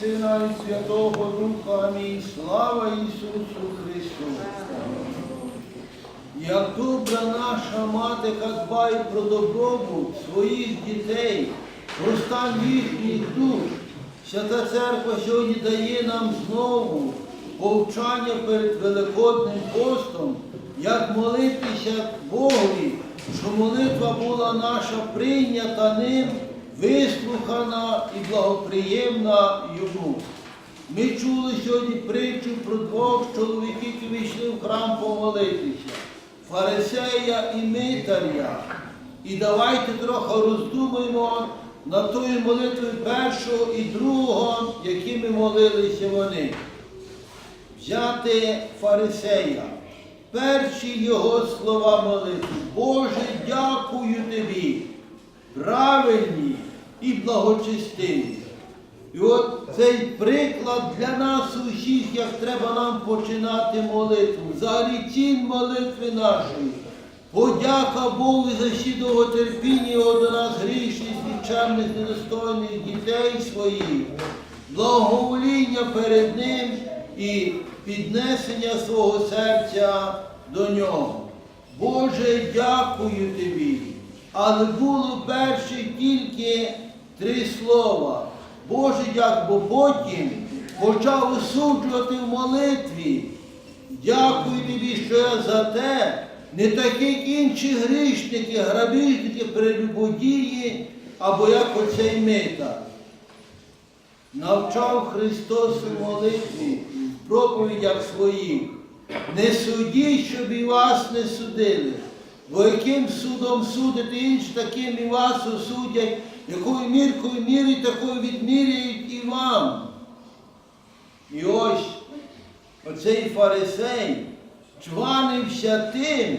Сина і Святого Духа. Амінь. Слава Ісусу Христу. Як добра наша мати, яка дбає про добробут своїх дітей, про стан їхніх душ, Свята Церква сьогодні дає нам знову повчання перед Великодним постом, як молитися Богові, що молитва була наша прийнята ним, вислухана і благоприємна йому. Ми чули сьогодні притчу про двох чоловіків, які вийшли в храм помолитися. Фарисея і митаря. І давайте трохи роздумаємо над тою молитвою першого і другого, якими молилися вони. Взяти фарисея. Перші його слова молитви. Боже, дякую тобі, правильні і благочестиві. І от цей приклад для нас усіх, як треба нам починати молитву. Взагалі цін молитви нашої. Подяка Богу за всі довготерпіння його до нас грішних, нікчемних, недостойних дітей своїх, благовоління перед Ним і піднесення свого серця до нього. Боже, дякую тобі. Але було перше тільки три слова. Боже, дякую, бо потім почав осуджувати в молитві. Дякую тобі, що я за те, не такі як інші грішники, грабіжники, прелюбодії, або як оцей мита. Навчав Христос у молитві в проповідях своїх. Не судіть, щоб і вас не судили. Бо яким судом судите інші, таким і вас осудять, якою міркою мірять, такою відміряють і вам. І ось оцей фарисей чванився тим,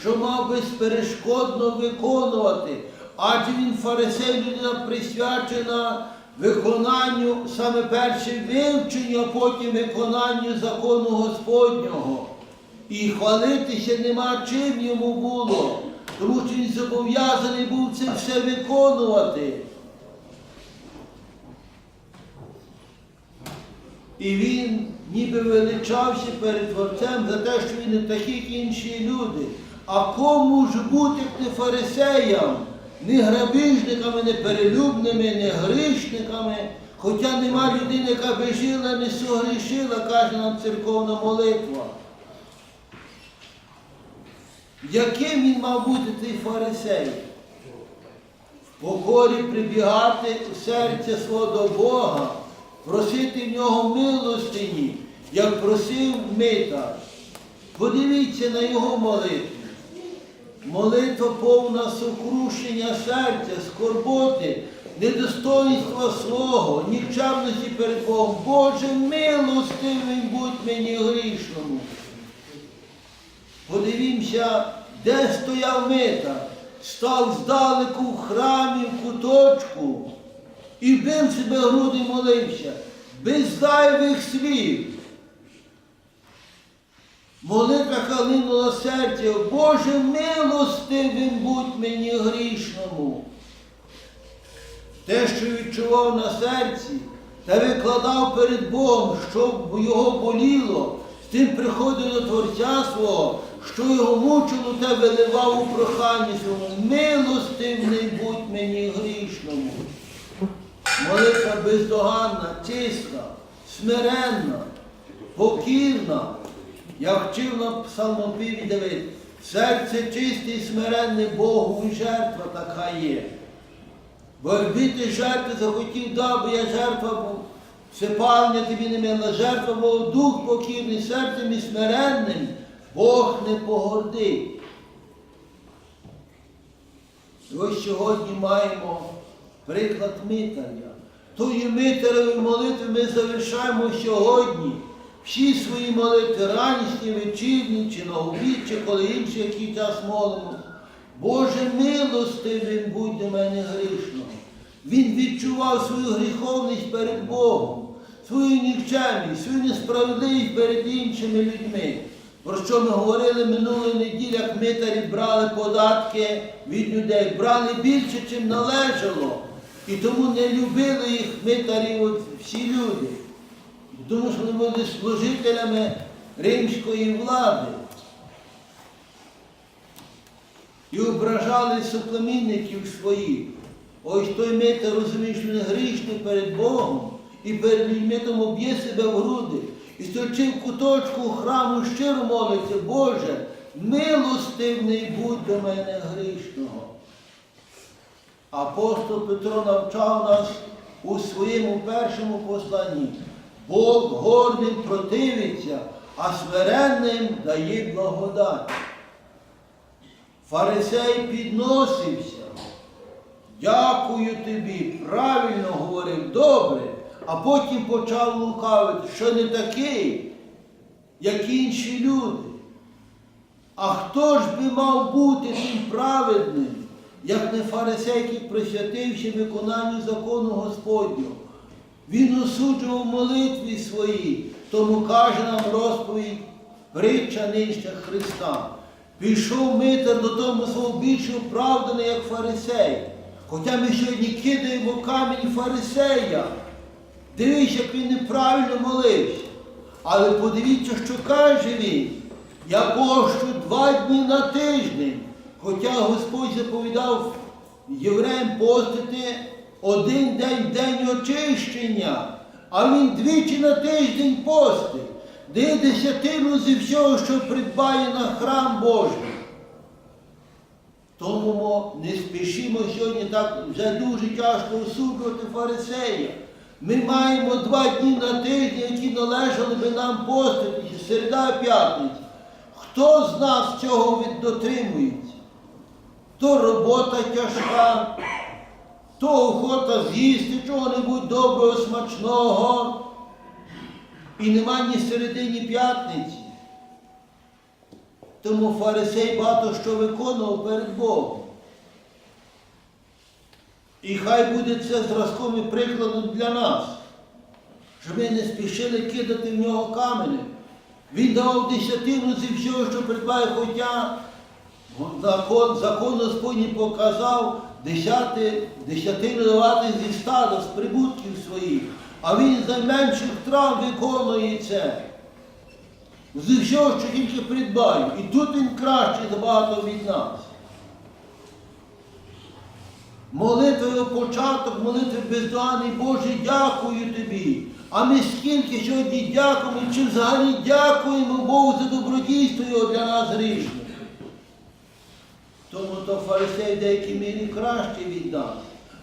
що мав безперешкодно виконувати, адже він фарисей людина присвячена виконанню саме перше вивченню, а потім виконанню закону Господнього. І хвалитися нема чим йому було, тому що він зобов'язаний був це все виконувати. І він ніби величався перед Творцем за те, що він не як інші люди. А кому ж бути, не фарисеям, не грабіжниками, не перелюбними, не грішниками, хоча нема людини, яка би жила, не согрішила, каже нам церковна молитва. Яким він мав бути цей фарисей? В покорі прибігати у серце свого до Бога, просити в нього милостині, як просив Мита. Подивіться на його молитву. Молитва повна сокрушення серця, скорботи, недостойства свого, нікчемності перед Богом. Боже, милостивий будь мені грішному. Подивімося, де стояв мита, став здалеку в храмі, в куточку і бив себе груди молився, без зайвих слів. Молитва калинула серця, Боже, милостивим будь мені грішному. Те, що відчував на серці, та викладав перед Богом, щоб його боліло, з тим приходив до Творця свого, що його мучило, те виливав у проханні своєму. Милостивний будь мені грішному. Молитва бездоганна, чиста, смиренна, покірна. Я вчив на псалмопіві Давид, серце чисте і смиренне Богу і жертва така є. Бо якби ти жертви захотів, да, бо я жертва був, всепалення тобі не мила, жертва була дух покірний, серцем і смиренним, Бог не погордить. І ось сьогодні маємо приклад митаря. Тою митаревою молитви ми завершаємо сьогодні. Всі свої молитви, ранішні, вечірні, чи на обід, чи коли інший який час молимо. Боже милостивим будь до мене грішного. Він відчував свою гріховність перед Богом, свою нікчемність, свою несправедливість перед іншими людьми. Про що ми говорили минулої неділі, як митарі брали податки від людей, брали більше, чим належало. І тому не любили їх митарі от всі люди. Тому що вони були служителями римської влади. І ображали соплемінників своїх. Ось той митар розуміє, що він грішний перед Богом і перед людьми тому б'є себе в груди. І стоячи в куточку храму щиро молиться, Боже, милостивний будь до мене грішного. Апостол Петро навчав нас у своєму першому посланні. Бог гордим противиться, а смиренним дає благодать. Фарисей підносився. Дякую тобі, правильно говорив, добре, а потім почав лукавити, що не такий, як інші люди. А хто ж би мав бути тим праведним, як не фарисей, який присвятився виконанню закону Господнього? Він осуджував молитві свої, тому каже нам розповідь притча нижча Христа. Пішов митар до тому свого більше оправданий, як фарисей. Хоча ми сьогодні кидаємо камінь фарисея. Дивись, як він неправильно молився. Але подивіться, що каже він. Я пощу два дні на тиждень. Хоча Господь заповідав євреям постити один день день очищення, а він двічі на тиждень постить, де десятину зі всього, що придбає на храм Божий. Тому не спішимо сьогодні так вже дуже тяжко осуджувати фарисея. Ми маємо два дні на тиждень, які належали би нам поститися, середа і п'ятниця. Хто з нас цього дотримується? То робота тяжка, то охота з'їсти чого-небудь доброго, смачного. І нема ні середи, ні п'ятниці. Тому фарисей багато що виконував перед Богом. І хай буде це зразком і прикладом для нас, щоб ми не спішили кидати в нього камені. Він давав десятину зі всього, що придбає, хоча закон, закон Господній показав десяти, десятину давати зі стада, з прибутків своїх, а він за менших трав виконує це. З всього, що тільки придбаю. І тут він кращий набагато від нас. Молитва його початок, молитви бездоганний Боже, дякую тобі. А ми скільки сьогодні дякуємо, чи взагалі дякуємо Богу за добродійство його для нас грішних. Тому то фарисей в деякій мірі краще від нас.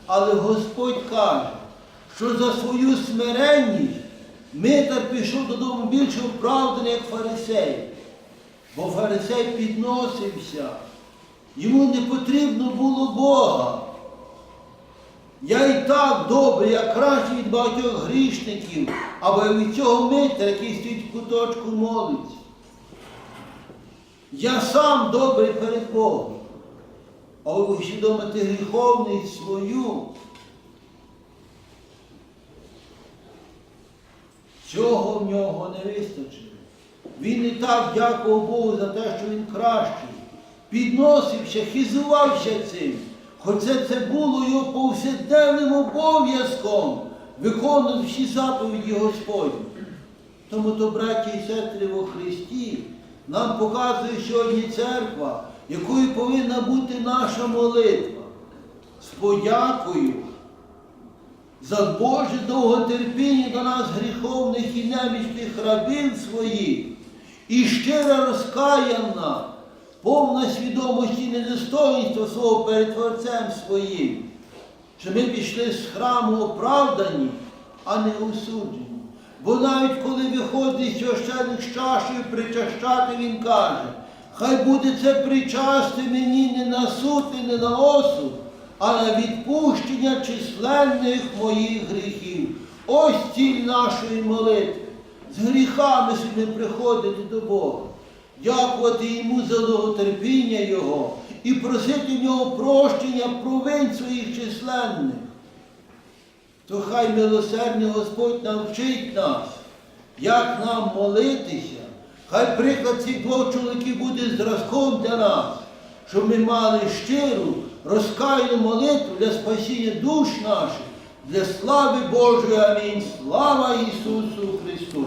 Але Господь каже, що за свою смиренність Митар пішов додому більше оправданий, як фарисей. Бо фарисей підносився. Йому не потрібно було Бога. Я і так добрий, я краще від багатьох грішників, або від цього митра, який стоїть в куточку молиться. Я сам добрий перед Богом. А ви усвідомити гріховність свою. Цього в нього не вистачило. Він і так дякував Богу за те, що він кращий. Підносився, хизувався цим. Хоча це було його повсякденним обов'язком виконувати всі заповіді Господні. Тому то, браті і сестри во Христі, нам показує сьогодні церква, якою повинна бути наша молитва. З подякою за Боже довготерпіння до нас гріховних і немічних рабів своїх, і щира розкаянна, повна свідомості недостоїнства свого перед Творцем своїм, що ми пішли з храму оправдані, а не осуджені. Бо навіть коли виходить священник з чашею причащати, він каже, хай буде це причасти мені не на суд і не на осуд, а на відпущення численних моїх гріхів. Ось ціль нашої молитви. З гріхами собі приходити до Бога, дякувати Йому за довготерпіння Його і просити в нього прощення провин своїх численних. То хай милосердний Господь навчить нас, як нам молитися. Хай приклад цих двох чоловіків буде зразком для нас, щоб ми мали щиру, розкайну молитву для спасіння душ наших, для слави Божої. Амінь. Слава Ісусу!